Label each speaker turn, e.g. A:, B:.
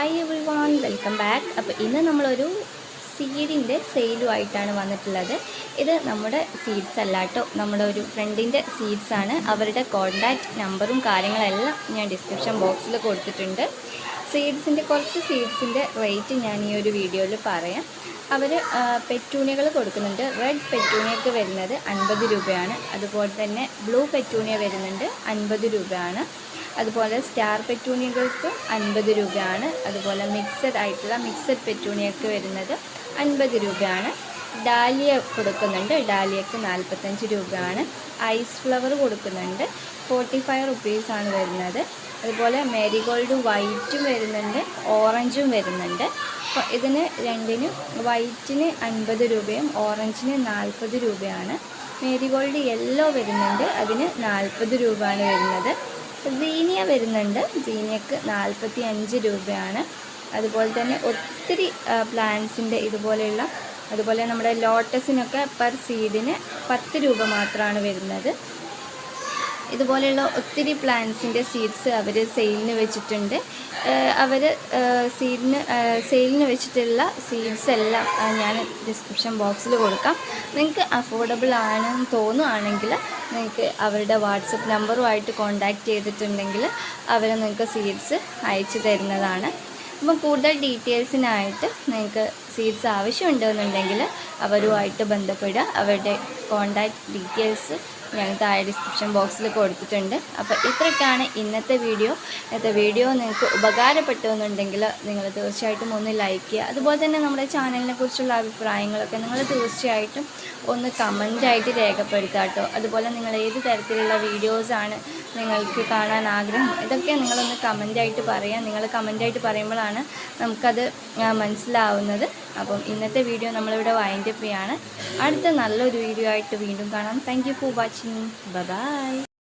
A: Hi everyone welcome back അപ്പോൾ ഇന്ന് നമ്മളൊരു സീഡിന്റെ സെയിലുമായിട്ടാണ് വന്നിട്ടുള്ളത്. ഇത് നമ്മുടെ സീഡ്സ് അല്ല കേട്ടോ. നമ്മുടെ ഒരു ഫ്രണ്ടിന്റെ സീഡ്സ് ആണ്. അവരുടെ കോൺടാക്റ്റ് നമ്പറും കാര്യങ്ങളെല്ലാം ഞാൻ ഡിസ്ക്രിപ്ഷൻ ബോക്സിൽ കൊടുത്തിട്ടുണ്ട്. സീഡ്സിന്റെ കുറച്ച് സീഡ്സിന്റെ റേറ്റ് ഞാൻ ഈ ഒരു വീഡിയോയിൽ പറയാം. അവർ പെറ്റൂണിയകൾ കൊടുക്കുന്നുണ്ട്. റെഡ് പെറ്റൂണിയൊക്കെ വരുന്നത് അൻപത് രൂപയാണ്. അതുപോലെ തന്നെ ബ്ലൂ പെറ്റൂണിയ വരുന്നുണ്ട് അൻപത് രൂപയാണ്. അതുപോലെ സ്റ്റാർ പെറ്റൂണിയകൾക്ക് അൻപത് രൂപയാണ്. അതുപോലെ മിക്സഡ് ആയിട്ടുള്ള മിക്സഡ് പെറ്റൂണിയക്ക് വരുന്നത് അൻപത് രൂപയാണ്. ഡാലിയ കൊടുക്കുന്നുണ്ട്. ഡാലിയക്ക് നാൽപ്പത്തഞ്ച് രൂപയാണ്. ഐസ് ഫ്ലവർ കൊടുക്കുന്നുണ്ട്. ഫോർട്ടി ഫൈവ് റുപ്പീസാണ് വരുന്നത്. അതുപോലെ മേരിഗോൾഡ് വൈറ്റും വരുന്നുണ്ട്. ഓറഞ്ചും വരുന്നുണ്ട്. ഇതിന് രണ്ടിനും വൈറ്റിന് അൻപത് രൂപയും ഓറഞ്ചിന് നാൽപ്പത് രൂപയാണ്. മേരിഗോൾഡ് യെല്ലോ വരുന്നുണ്ട്. അതിന് നാൽപ്പത് രൂപയാണ് വരുന്നത്. വരുന്നുണ്ട്. ജീനിയക്ക് നാൽപ്പത്തി അഞ്ച് രൂപയാണ്. അതുപോലെ തന്നെ ഒത്തിരി പ്ലാന്റ്സിന്റെ ഇതുപോലെയുള്ള അതുപോലെ നമ്മുടെ ലോട്ടസിനൊക്കെ പെർ സീഡിന് പത്ത് രൂപ മാത്രമാണ് വരുന്നത്. ഇതുപോലെയുള്ള ഒത്തിരി പ്ലാന്റ്സിന്റെ സീഡ്സ് അവർ സെയിലിന് വെച്ചിട്ടുണ്ട്. അവർ സീഡിന് സെയിലിന് വെച്ചിട്ടുള്ള സീഡ്സ് എല്ലാം ഞാൻ ഡിസ്ക്രിപ്ഷൻ ബോക്സിൽ കൊടുക്കാം. നിങ്ങൾക്ക് അഫോർഡബിൾ ആണെന്ന് തോന്നുകയാണെങ്കിൽ നിങ്ങൾക്ക് അവരുടെ വാട്സപ്പ് നമ്പറുമായിട്ട് കോൺടാക്റ്റ് ചെയ്തിട്ടുണ്ടെങ്കിൽ അവർ നിങ്ങൾക്ക് സീഡ്സ് അയച്ചു തരുന്നതാണ്. അപ്പം കൂടുതൽ ഡീറ്റെയിൽസിനായിട്ട് നിങ്ങൾക്ക് സീഡ്സ് ആവശ്യമുണ്ടെന്നുണ്ടെങ്കിൽ അവരുമായിട്ട് ബന്ധപ്പെടുക. അവരുടെ കോണ്ടാക്ട് ഡീറ്റെയിൽസ് ഞാൻ താഴെ ഡിസ്ക്രിപ്ഷൻ ബോക്സിൽ കൊടുത്തിട്ടുണ്ട്. അപ്പോൾ ഇത്രയ്ക്കാണ് ഇന്നത്തെ വീഡിയോ. ഇന്നത്തെ വീഡിയോ നിങ്ങൾക്ക് ഉപകാരപ്പെട്ടു എന്നുണ്ടെങ്കിൽ നിങ്ങൾ തീർച്ചയായിട്ടും ഒന്ന് ലൈക്ക് ചെയ്യുക. അതുപോലെ തന്നെ നമ്മുടെ ചാനലിനെ കുറിച്ചുള്ള അഭിപ്രായങ്ങളൊക്കെ നിങ്ങൾ തീർച്ചയായിട്ടും ഒന്ന് കമന്റായിട്ട് രേഖപ്പെടുത്തുക കേട്ടോ. അതുപോലെ നിങ്ങൾ ഏത് തരത്തിലുള്ള വീഡിയോസാണ് നിങ്ങൾക്ക് കാണാൻ ആഗ്രഹം. ഇതൊക്കെ നിങ്ങളൊന്ന് കമന്റായിട്ട് പറയാം നിങ്ങൾ കമന്റായിട്ട് പറയുമ്പോഴാണ് നമുക്കത് മനസ്സിലാവുന്നത്. അപ്പം ഇന്നത്തെ വീഡിയോ നമ്മളിവിടെ വൈൻഡപ്പ് ചെയ്യാണ്. അടുത്ത നല്ലൊരു വീഡിയോ ആയിട്ട് വീണ്ടും കാണാം. Thank for watching bye